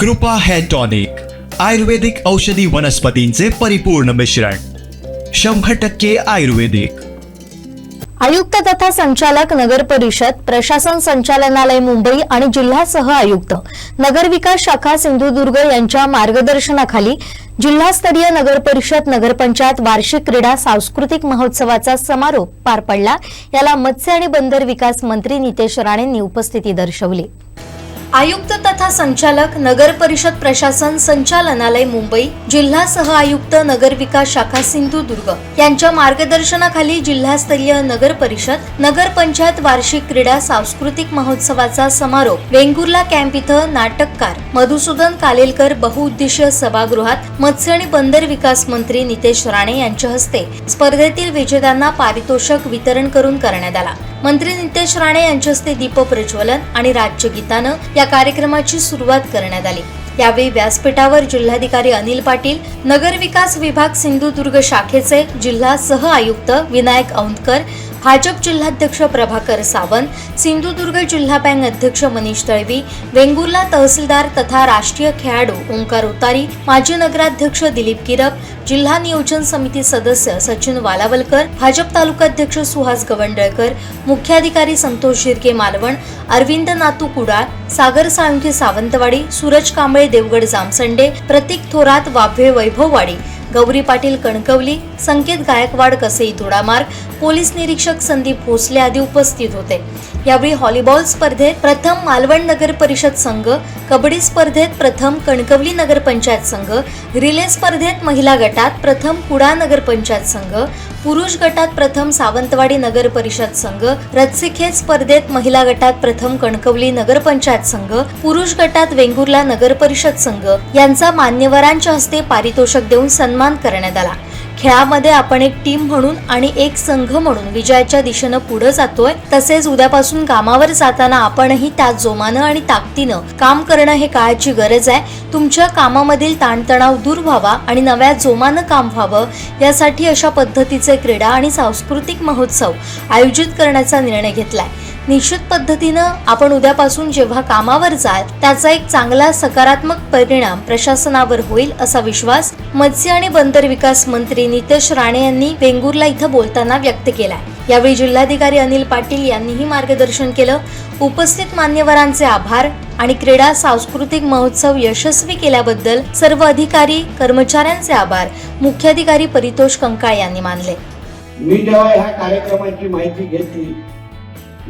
कृपा hair tonic आयुर्वेदिक औषधी वनस्पतींचे परिपूर्ण मिश्रण शंभर टक्के आयुर्वेदिक. आयुक्त तथा संचालक नगर परिषद प्रशासन संचालनालय मुंबई आणि जिल्हा सह आयुक्त नगरविकास शाखा सिंधुदुर्ग यांच्या मार्गदर्शनाखाली जिल्हास्तरीय नगर परिषद नगरपंचायत वार्षिक क्रीडा सांस्कृतिक महोत्सवाचा समारोप पार पडला. याला मत्स्य आणि बंदर विकास मंत्री नितेश राणेंनी उपस्थिती दर्शवली. आयुक्त तथा संचालक नगर परिषद प्रशासन संचालनालय मुंबई जिल्हा सह आयुक्त नगर विकास शाखा सिंधुदुर्ग यांच्या मार्गदर्शनाखाली जिल्हास्तरीय नगर परिषद नगर पंचायत वार्षिक क्रीडा सांस्कृतिक महोत्सवाचा समारोप वेंगुर्ला कॅम्प इथं नाटककार मधुसूदन कालेलकर बहुउद्देशीय सभागृहात मत्स्य आणि बंदर विकास मंत्री नितेश राणे यांच्या हस्ते स्पर्धेतील विजेत्यांना पारितोषिक वितरण करून करण्यात आला. मंत्री नितेश राणे यांच्या हस्ते दीप प्रज्वलन आणि राज्यगीतानं या कार्यक्रमाची सुरुवात करण्यात आली. यावेळी व्यासपीठावर जिल्हाधिकारी अनिल पाटील नगर विकास विभाग सिंधुदुर्ग शाखेचे जिल्हा सह आयुक्त विनायक औंधकर भाजप जिल्हाध्यक्ष प्रभाकर सावंत सिंधुदुर्ग जिल्हा बँक अध्यक्ष मनीष तळवी वेंगुर्ला तहसीलदार तथा राष्ट्रीय खेळाडू ओंकार उतारी माजी नगराध्यक्ष दिलीप किरप जिल्हा नियोजन समिती सदस्य सचिन वालावलकर भाजप तालुकाध्यक्ष सुहास गवंडळकर मुख्याधिकारी संतोष शिर्के मालवण अरविंद नातू कुडाळ सागर साळुंखे सावंतवाडी सूरज कांबळे देवगड जामसंडे प्रतीक थोरात वाभे वैभववाडी गौरी पाटील कणकवली संकेत गायकवाड कसई धुडामार्ग पोलीस निरीक्षक संदीप भोसले आदी उपस्थित होते. यावेळी हॉलीबॉल स्पर्धेत प्रथम मालवण नगर परिषद संघ कबड्डी स्पर्धेत प्रथम कणकवली नगरपंचायत संघ रिले स्पर्धेत महिला गटात प्रथम कुडा नगरपंचायत संघ पुरुष गटात प्रथम सावंतवाडी नगर परिषद संघ रत्सिखेत स्पर्धेत महिला गटात प्रथम कणकवली नगरपंचायत संघ पुरुष गटात वेंगुर्ला नगर परिषद संघ. यांचा मान्यवरांच्या हस्ते पारितोषिक देऊन सन्मान करण्यात आला. खेळामध्ये आपण एक टीम म्हणून आणि एक संघ म्हणून विजयाच्या दिशेनं पुढे जातोय. तसेच उद्यापासून कामावर जाताना आपणही त्या जोमानं आणि ताकदीनं काम करणं हे काळाची गरज आहे. तुमच्या कामामधील ताणतणाव दूर व्हावा आणि नव्या जोमानं काम व्हावं यासाठी अशा पद्धतीचे क्रीडा आणि सांस्कृतिक महोत्सव आयोजित करण्याचा निर्णय घेतलाय. निश्चित पद्धतीनं आपण उद्यापासून जेव्हा कामावर जाल त्याचा एक चांगला सकारात्मक परिणाम प्रशासनावर होईल असा विश्वास मत्स्य आणि बंदर विकास मंत्री नितेश राणे यांनी वेंगुर्ला इथं बोलताना व्यक्त केलाय. यावेळी जिल्हाधिकारी अनिल पाटील यांनीही मार्गदर्शन केलं. उपस्थित मान्यवरांचे आभार आणि क्रीडा सांस्कृतिक महोत्सव यशस्वी केल्याबद्दल सर्व अधिकारी कर्मचाऱ्यांचे आभार. मुख्याधिकारी परितोष कंकाळ यांनी मानले. मी जेव्हा ह्या कार्यक्रमाची माहिती घेतली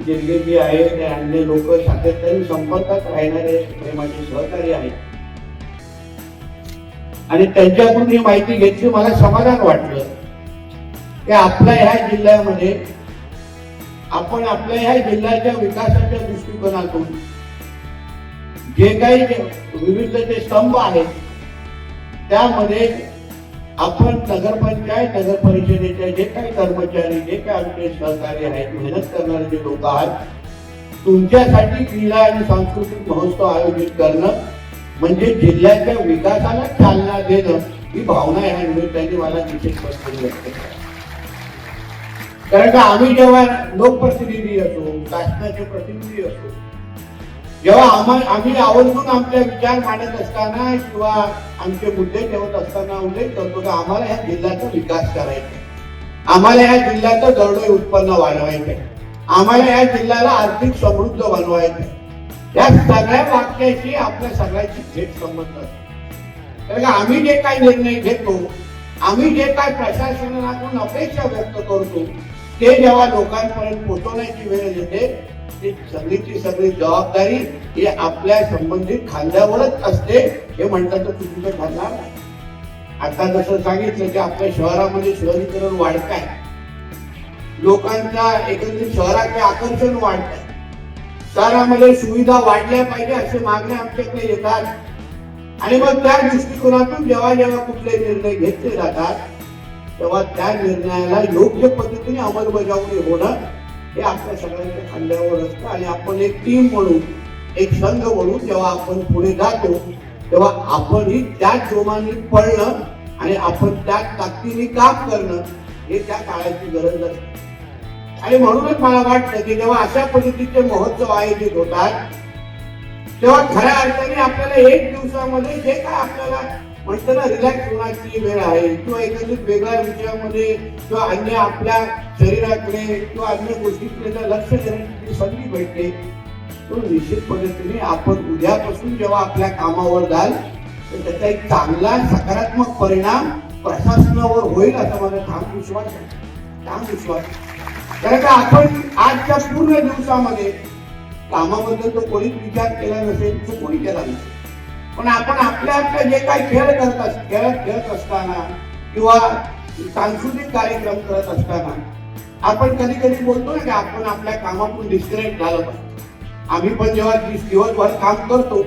जिल्हे जी आहे ते अन्य लोक सातत्याने संपर्कात राहणारे हे माझे सहकारी आहेत. आणि त्यांच्याकडून ही माहिती घेतली मला समाधान वाटलं. की आपल्या ह्या जिल्ह्यामध्ये आपण आपल्या ह्या जिल्ह्याच्या विकासाच्या दृष्टिकोनातून जे काही विविध जे स्तंभ आहेत त्यामध्ये आपण नगरपंचायत नगर परिषदेचे जे काही कर्मचारी जे काही आमचे सहकारी आहेत मेहनत करणारे जे लोक आहेत तुमच्यासाठी क्रीडा आणि सांस्कृतिक महोत्सव आयोजित करणं म्हणजे जिल्ह्याच्या विकासाला चालना देणं ही भावना या निमित्ताने मला निश्चितपणे व्यक्त कारण का आम्ही जेव्हा लोकप्रतिनिधी असो शासनाचे प्रतिनिधी असो जेव्हा आम्हा आम्ही आवर्जून आमचे विचार मांडत असताना किंवा आमचे मुद्दे ठेवत असताना उल्लेख करतो की आम्हाला या जिल्ह्याचा विकास करायचा आम्हाला या जिल्ह्याचं दरडोई उत्पन्न वाढवायचं आम्हाला या जिल्ह्याला आर्थिक समृद्ध बनवायचं या सगळ्या वाक्याशी आपल्या सगळ्याची थेट संबंध असतो. कारण का आम्ही जे काही निर्णय घेतो आम्ही जे काय प्रशासनाकडून अपेक्षा व्यक्त करतो ते जेव्हा लोकांपर्यंत पोहोचवण्याची वेळ येते ती सगळीची सगळी जबाबदारी ही आपल्या संबंधित खांद्यावरच असते हे म्हणतात तर चुकीचं ठरणार नाही. आता जसं सांगितलं की आपल्या शहरामध्ये शहरीकरण वाढत आहे. लोकांच्या एकंदरीत शहराचे आकर्षण वाढत आहे. शहरामध्ये सुविधा वाढल्या पाहिजे असे मागण्या आमच्याकडे येतात. आणि मग त्या दृष्टिकोनातून जेव्हा जेव्हा कुठले निर्णय घेतले जातात तेव्हा त्या निर्णयाला योग्य पद्धतीने अंमलबजावणी होणं हे आपल्या सगळ्यांच्या खांद्यावर असतं आणि आपण एक टीम म्हणून एक संघ म्हणून जेव्हा आपण पुढे जातो तेव्हा आपणही त्याच जोमाने पळणं आणि आपण त्याच ताकदीने काम करणं हे त्या काळाची गरज असते. आणि म्हणूनच मला वाटतं की जेव्हा अशा पद्धतीचे महोत्सव आयोजित होतात तेव्हा खऱ्या अर्थाने आपल्याला एक दिवसामध्ये जे काय आपल्याला पण त्याला रिलॅक्स होण्याची वेळ आहे. किंवा एखाद्या वेगळ्या विषयामध्ये किंवा अन्य आपल्या शरीराकडे किंवा अन्य गोष्टीकडे लक्ष देण्याची संधी भेटते तो निश्चित पद्धतीने आपण उद्यापासून जेव्हा आपल्या कामावर जाल तर त्याचा एक चांगला सकारात्मक परिणाम प्रशासनावर होईल असा माझा ठाम विश्वास आहे. ठाम विश्वास कारण का आपण आजच्या पूर्ण दिवसामध्ये कामाबद्दल तो कोणीच विचार केला नसेल तो कोणी केला नसेल? पण आपण आपल्या आपल्या जे काही खेळ करत खेळत खेळत असताना किंवा सांस्कृतिक कार्यक्रम करत असताना आपण कधी कधी बोलतो ना की आपण आपल्या कामातून डिस्कनेक्ट झालं पाहिजे. आम्ही पण जेव्हा दिवसभर काम करतो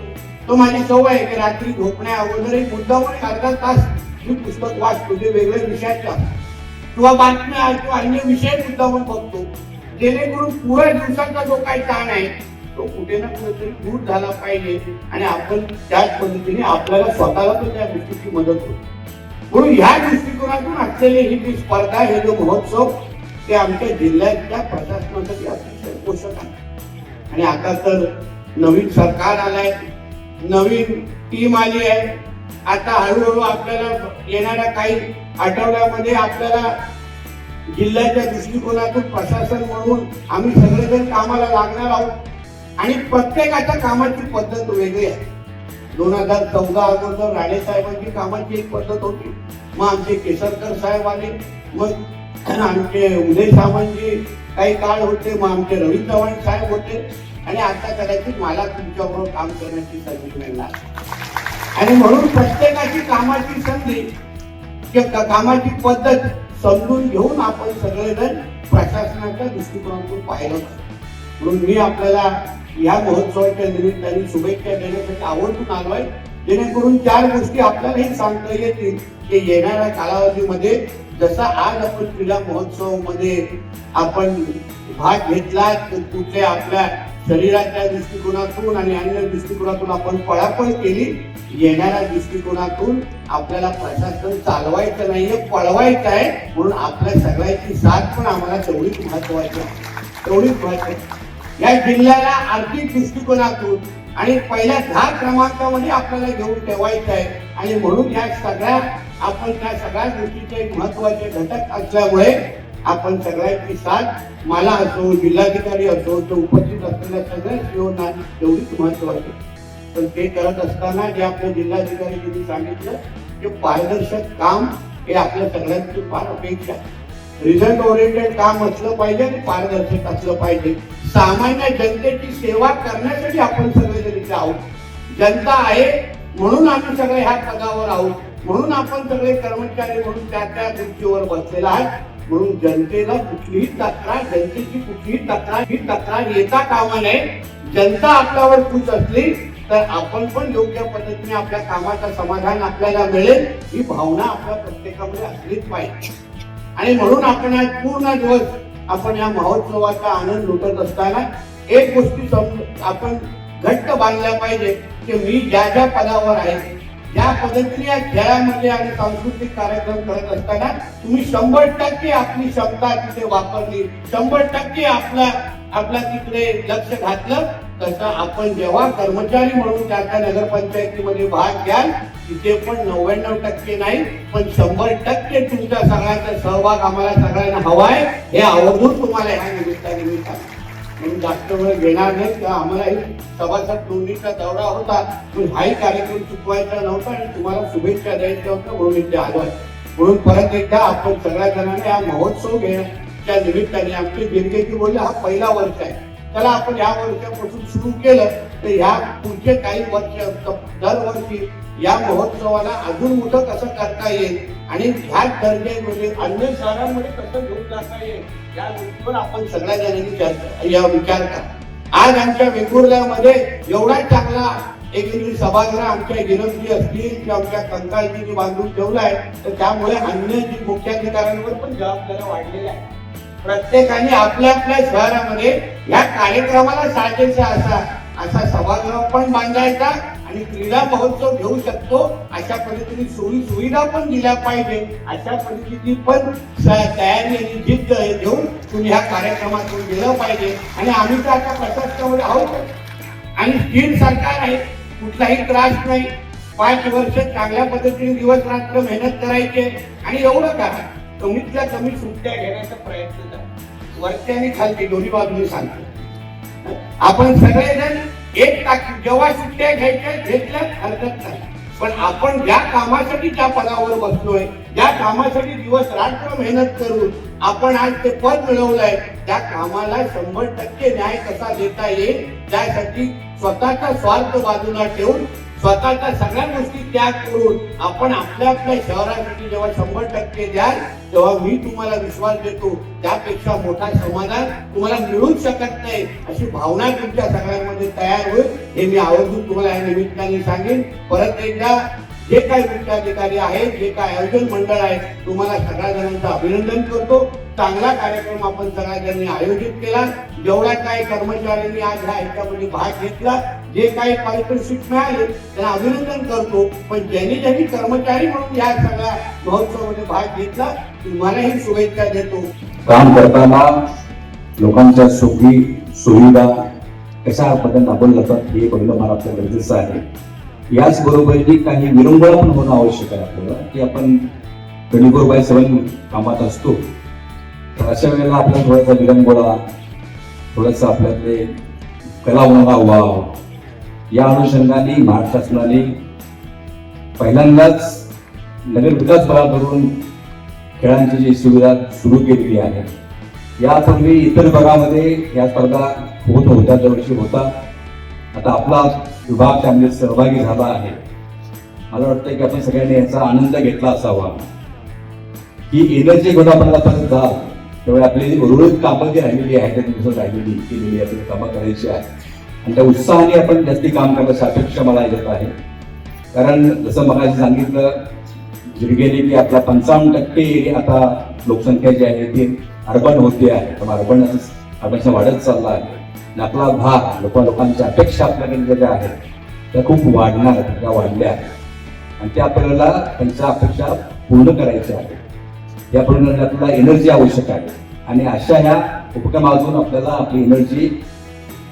तो माझी सवय आहे की रात्री झोपण्या अगोदर एक मुद्दामून अर्धा तास मी पुस्तक वाचतो जे वेगळ्या विषयाच्या किंवा बातम्या किंवा अन्य विषय मुद्दामून बघतो. जेणेकरून पुऱ्या दिवसाचा जो काही ताण आहे तो कुठे ना कुठेतरी दूर झाला पाहिजे. आणि आपण त्याच पद्धतीने आपल्याला स्वतःला पण त्या गोष्टीची मदत होते. म्हणून ह्या दृष्टिकोनातून असलेली ही जी स्पर्धा हे जो महोत्सव ते आमच्या जिल्ह्याच्या प्रशासनासाठी अतिशय पोषक आहे. आणि आता तर नवीन सरकार आलंय नवीन टीम आली आहे. आता हळूहळू आपल्याला येणाऱ्या काही आठवड्यामध्ये आपल्याला जिल्ह्याच्या दृष्टिकोनातून प्रशासन म्हणून आम्ही सगळेजण कामाला लागणार आहोत. आणि प्रत्येकाच्या कामाची पद्धत वेगळी आहे. दोन हजार चौदा अगोदर राणे साहेबांची कामाची एक पद्धत होती. मग आमचे केसरकर साहेब आले. मग आमचे उदय सामंतजी काही काळ होते. मग आमचे रवी चव्हाण साहेब होते. आणि आता कदाचित मला तुमच्याबरोबर काम करण्याची संधी मिळणार. आणि म्हणून प्रत्येकाची कामाची संधी कामाची पद्धत समजून घेऊन आपण सगळेजण प्रशासनाच्या दृष्टिकोनातून पाहिलं म्हणून मी आपल्याला या महोत्सवाच्या निमित्ताने शुभेच्छा देण्यासाठी आवर्जून आलोय. जेणेकरून चार गोष्टी आपल्यालाही सांगता येतील की येणाऱ्या कालावधीमध्ये जसा आज आपण क्रीडा महोत्सवमध्ये आपण भाग घेतला तर आपल्या शरीराच्या दृष्टिकोनातून आणि अन्य दृष्टिकोनातून आपण पळापळ केली. येणाऱ्या दृष्टिकोनातून आपल्याला प्रशासन चालवायचं नाहीये पळवायचं आहे. म्हणून आपल्या सगळ्यांची साथ पण आम्हाला तेवढीच महत्वाची आहे. तेवढीच महत्वाची या जिल्ह्याला आर्थिक दृष्टिकोनातून आणि पहिल्या दहा क्रमांकामध्ये आपल्याला घेऊन ठेवायचं आहे. आणि म्हणून या सगळ्या आपण त्या सगळ्या गोष्टीचे एक महत्त्वाचे घटक असल्यामुळे आपण सगळ्यांची साथ मला असो जिल्हाधिकारी असो तो उपस्थित असलेल्या सगळ्या सीओना तेवढीच महत्वाची पण ते करत असताना जे आपल्या जिल्हाधिकारी सांगितलं ते पारदर्शक काम हे आपल्या सगळ्यांची फार अपेक्षा आहे. रिझल्ट ओरिएंटेड काम असलं पाहिजे आणि पारदर्शक असलं पाहिजे. सामान्य जनतेची सेवा करण्यासाठी आपण सगळेजण इथे आहोत. जनता आहे म्हणून आम्ही सगळे ह्या पदावर आहोत. म्हणून आपण सगळे कर्मचारी म्हणून त्या त्या खुर्चीवर बसलेला आहे म्हणून जनतेला कुठलीही तक्रार जनतेची कुठलीही तक्रार ही तक्रार येता कामा नये. जनता आपल्यावर खुश असली तर आपण पण योग्य पद्धतीने आपल्या कामाचं समाधान आपल्याला मिळेल. ही भावना आपल्या प्रत्येकामध्ये असलीच पाहिजे. आणि म्हणून आपण आज पूर्ण दिवस आपण या महोत्सवाचा आनंद लुटत असताना एक गोष्टी आपण घट्ट बांधल्या पाहिजे की मी ज्या ज्या पदावर आहे ज्या पद्धतीने या खेळामध्ये आणि सांस्कृतिक कार्यक्रम करत असताना तुम्ही शंभर टक्के आपली क्षमता तिथे वापरली शंभर टक्के आपला आपला तिकडे लक्ष घातलं तसं आपण जेव्हा कर्मचारी म्हणून त्या त्या नगरपंचायतीमध्ये भाग घ्याल तिथे पण नव्याण्णव टक्के नाही पण शंभर टक्के तुमच्या सगळ्यांचा सहभाग आम्हाला सगळ्यांना हवाय. हे आवर्जून तुम्हाला ह्या निमित्ताने मी म्हणून जास्त वेळ घेणार नाही किंवा आम्हालाही सभासद नोंदणीचा दौरा होता. पण हाही कार्यक्रम चुकवायचा नव्हता आणि तुम्हाला शुभेच्छा द्यायच्या होत्या म्हणून इथे आलो आहे. म्हणून परत एकदा आपण सगळ्या जणांनी हा महोत्सव घेण्याच्या निमित्ताने आमचे गिरगेची बोलले हा पहिला वर्ष आहे. त्याला आपण या वर्षापासून सुरू केलं तर ह्या पुढचे काही वर्ष दरवर्षी या महोत्सवाला अजून मोठं कसं करता येईल आणि ह्याच दर्जामध्ये अन्य शहरांमध्ये कसं घेऊन जाता येईल या गोष्टीवर आपण सगळ्या जणांनी या विचार करा. आज आमच्या वेंगुर्ल्यामध्ये एवढा चांगला एक सभागृह आमच्या गिरमजी असतील किंवा आमच्या कंकाळजीने बांधून ठेवला आहे तर त्यामुळे अन्य जी मुख्याधिकाऱ्यांवर पण जबाबदाऱ्या वाढलेल्या आहेत. प्रत्येकाने आपल्या आपल्या शहरामध्ये या कार्यक्रमाला साजेसा असा असा सभागृह पण बांधायचा आणि क्रीडा महोत्सव घेऊ शकतो. अशा पद्धतीने सोयी सुविधा पण दिल्या पाहिजे. अशा पद्धतीची पण तयारी आणि जिद्द घेऊन तुम्ही ह्या कार्यक्रमातून गेलं पाहिजे. आणि आम्ही तर आता प्रशासनामध्ये आहोत. आणि स्थिर सरकार आहे. कुठलाही त्रास नाही. पाच वर्ष चांगल्या पद्धतीने दिवस रात्र मेहनत करायचे. आणि एवढं करा. कमीतल्या कमी सुट्ट्या घेण्याचा प्रयत्न करा. वरती आणि खालती दोन्ही बाजूने सांगतो आपण सगळेजण एक टाक जेव्हा सुट्ट्या घ्यायच्या घेतल्या हरकत नाही. पण आपण ज्या कामासाठी त्या पदावर बसलोय ज्या कामासाठी दिवस रात्र मेहनत करून आपण आज ते पद मिळवलंय त्या कामाला शंभर टक्के न्याय कसा देता येईल? त्यासाठी स्वतःचा स्वार्थ बाजूला ठेवून स्वतःच्या सगळ्या गोष्टी त्याग करून आपण आपल्या आपल्या शहरासाठी जेव्हा शंभर टक्के द्याल तेव्हा मी तुम्हाला विश्वास देतो त्यापेक्षा मोठा समाधान तुम्हाला मिळूच शकत नाही अशी भावना तुमच्या सगळ्यांमध्ये तयार होईल हे मी आवर्जून तुम्हाला या निमित्ताने सांगेन. परत एकदा जे काही मुख्याधिकारी आहेत जे काही आयोजन मंडळ आहे तुम्हाला सगळ्या जणांचं अभिनंदन करतो. चांगला कार्यक्रम आपण सगळ्या आयोजित केला. जेवढ्या काही कर्मचाऱ्यांनी आज ह्या ह्याच्यामध्ये भाग घेतला जे काही पारितोषिक मिळाले त्यांना अभिनंदन करतो. पण ज्यांनी ज्यांनी कर्मचारी म्हणून या सगळ्या महोत्सवामध्ये भाग घेतला तुम्हालाही शुभेच्छा देतो. काम करताना लोकांच्या सुखी सुविधा कशा पद्धतीने राबवल्या जातात हे पहिलं मला आपलं गरजेचं आहे. याचबरोबरही काही विरंगुळा पण होणं आवश्यक आहे आपल्याला की आपण ट्वेंटी फोर बाय सेवन कामात असतो. तर अशा वेळेला आपल्याला थोडासा विरंगुळा थोडंसं आपल्यातले कला होणारा वाव या अनुषंगाने महाराष्ट्र शासनाने पहिल्यांदाच नगर विकास बळाकडून खेळांची जी सुविधा सुरू केलेली आहे यापूर्वी इतर भागामध्ये या स्पर्धा होत होत्या दरवर्षी होता. आता आपला विभाग त्यामध्ये सहभागी झाला आहे. मला वाटतं की आपण सगळ्यांनी याचा आनंद घेतला असावा. ही एनर्जी घेऊन आपण आता त्यामुळे आपली उर्वरित कामं जी राहिलेली आहेत त्या दिवसात राहिलेली केलेली आपली कामं करायची आहे आणि त्या उत्साहाने आपण जास्ती काम करण्याची अपेक्षा मला येत आहे. कारण जसं मगाशी सांगितलं जिरगेने की आपला पंचावन्न टक्के आता लोकसंख्या जी आहे ती अर्बन होते आहे. पण अर्बन अर्बनच्या वाढत चालला आहे. आणि आपला भाग लोक लोकांच्या अपेक्षा आपल्याकडे ज्या आहेत त्या खूप वाढणार आहेत त्या वाढल्या आहेत. आणि त्या आपल्याला त्यांच्या अपेक्षा पूर्ण करायच्या आहेत. या पूर्ण आपल्याला एनर्जी आवश्यक आहे. आणि अशा ह्या उपक्रमातून आपल्याला आपली एनर्जी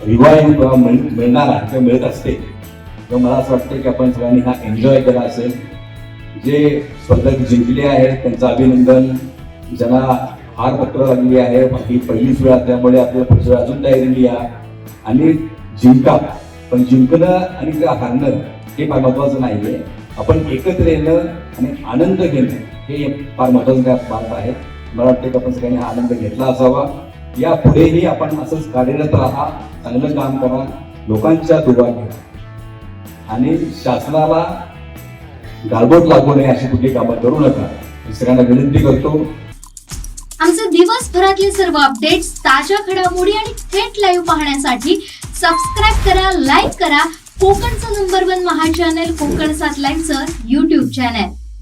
रिवाईव्ह किंवा मिळ- मिळणार आहे किंवा मिळत असते. तर मला असं वाटतं की आपण सगळ्यांनी हा एन्जॉय केला असेल. जे स्पर्धक जिंकले आहेत त्यांचं अभिनंदन. ज्यांना हार पत्र लागली आहे बाकी पहिलीच वेळ त्यामुळे आपल्याला पुढच्या अजून तयारी लिहा. आणि जिंका. पण जिंकणं आणि का हारणं हे फार महत्वाचं आहे आपण एकत्र येणं आणि आनंद घेणं हे फार महत्वाचं काय बात आहे. मला वाटतं की आपण सगळ्यांनी हा आनंद घेतला असावा. या पुढेही आपण असंच कार्यरत राहा चांगलं काम करा लोकांच्या दुवा घ्या. आणि शासनाला गालबोट लागू नये अशी कुठली कामं करू नका. दुसऱ्यांना विनंती करतो. आमचे दिवसभरातले सर्व अपडेट्स ताज्या घडामोडी आणि थेट लाईव्ह पाहण्यासाठी सबस्क्राईब करा लाईक करा. कोकणचं नंबर वन महा चॅनल कोकण सात लाईव्हचं युट्यूब चॅनल